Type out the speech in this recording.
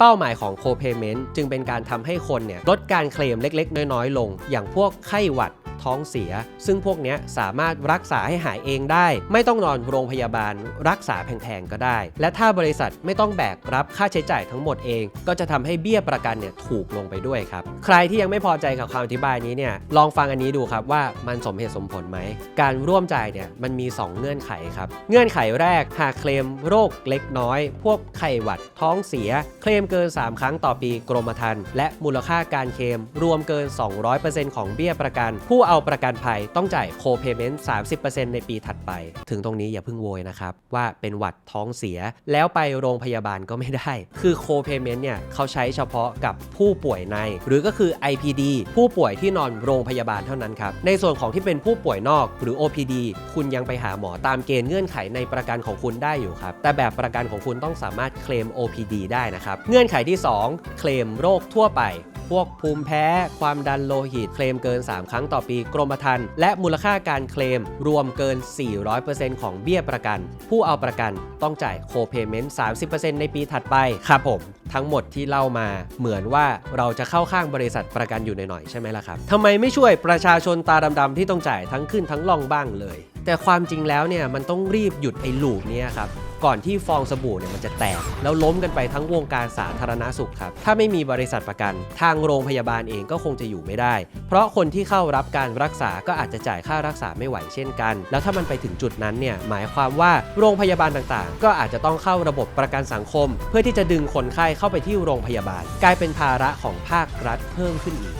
เป้าหมายของโคเปเมนต์จึงเป็นการทำให้คนเนี่ยลดการเคลมเล็กๆ น้อยๆ ลง อย่างพวกไข้หวัด ท้องเสีย ซึ่งพวกนี้สามารถรักษาให้หายเองได้ ไม่ต้องนอนโรงพยาบาล รักษาแพงๆก็ได้ และถ้าบริษัทไม่ต้องแบกรับค่าใช้จ่ายทั้งหมดเอง ก็จะทำให้เบี้ยประกันเนี่ยถูกลงไปด้วยครับ ใครที่ยังไม่พอใจกับคำอธิบายนี้เนี่ยลองฟังอันนี้ดูครับว่ามันสมเหตุสมผลไหม การร่วมจ่ายเนี่ยมันมี 2 เงื่อนไขครับ เงื่อนไขแรกหากเคลมโรคเล็กน้อย พวกไข้หวัดท้องเสีย เคลมเกิน 3 ครั้งต่อปีกรมธรรม์และมูลค่าการเคลมรวมเกิน 200%ของเบี้ยประกัน ผู้เอาเราประกันภัยต้องจ่ายโคเพเมนต์30%ในปีถัดไป ถึงตรงนี้อย่าเพิ่งโวยนะครับ ว่าเป็นหวัดท้องเสีย แล้วไปโรงพยาบาลก็ไม่ได้ คือโคเพเมนต์เนี่ยเขาใช้เฉพาะกับผู้ป่วยใน หรือก็คือ IPD ผู้ป่วยที่นอนโรงพยาบาลเท่านั้นครับ ในส่วนของที่เป็นผู้ป่วยนอกหรือ OPD คุณยังไปหาหมอตามเกณฑ์เงื่อนไขในประกันของคุณได้อยู่ครับ แต่แบบประกันของคุณต้องสามารถเคลม OPD ได้นะครับ เงื่อนไขที่ 2 เคลมโรคทั่วไป พวกภูมิแพ้ ความดันโลหิต เคลมเกิน 3 ครั้งต่อปีกรมธรรม์และมูลค่าการเคลมรวมเกิน 400%ของเบี้ยประกัน ผู้เอาประกันต้องจ่ายโคเพเมนต์ 30%ในปีถัดไปครับผม ทั้งหมดที่เล่ามาเหมือนว่าเราจะเข้าข้างบริษัทประกันอยู่หน่อยๆใช่ไหมล่ะครับทำไมไม่ช่วยประชาชนตาดำๆที่ต้องจ่ายทั้งขึ้นทั้งล่องบ้างเลย แต่ความจริงแล้วเนี่ยมันต้องรีบหยุดไอ้ลูกเนี้ยครับ ก่อนที่ฟองสบู่เนี่ยมันจะแตก แล้วล้มกันไปทั้งวงการสาธารณสุขครับ ถ้าไม่มีบริษัทประกัน ทางโรงพยาบาลเองก็คงจะอยู่ไม่ได้ เพราะคนที่เข้ารับการรักษาก็อาจจะจ่ายค่ารักษาไม่ไหวเช่นกัน แล้วถ้ามันไปถึงจุดนั้นเนี่ยหมายความว่าโรงพยาบาลต่างๆ ก็อาจจะต้องเข้าระบบประกันสังคม เพื่อที่จะดึงคนไข้เข้าไปที่โรงพยาบาล กลายเป็นภาระของภาครัฐเพิ่มขึ้นอีก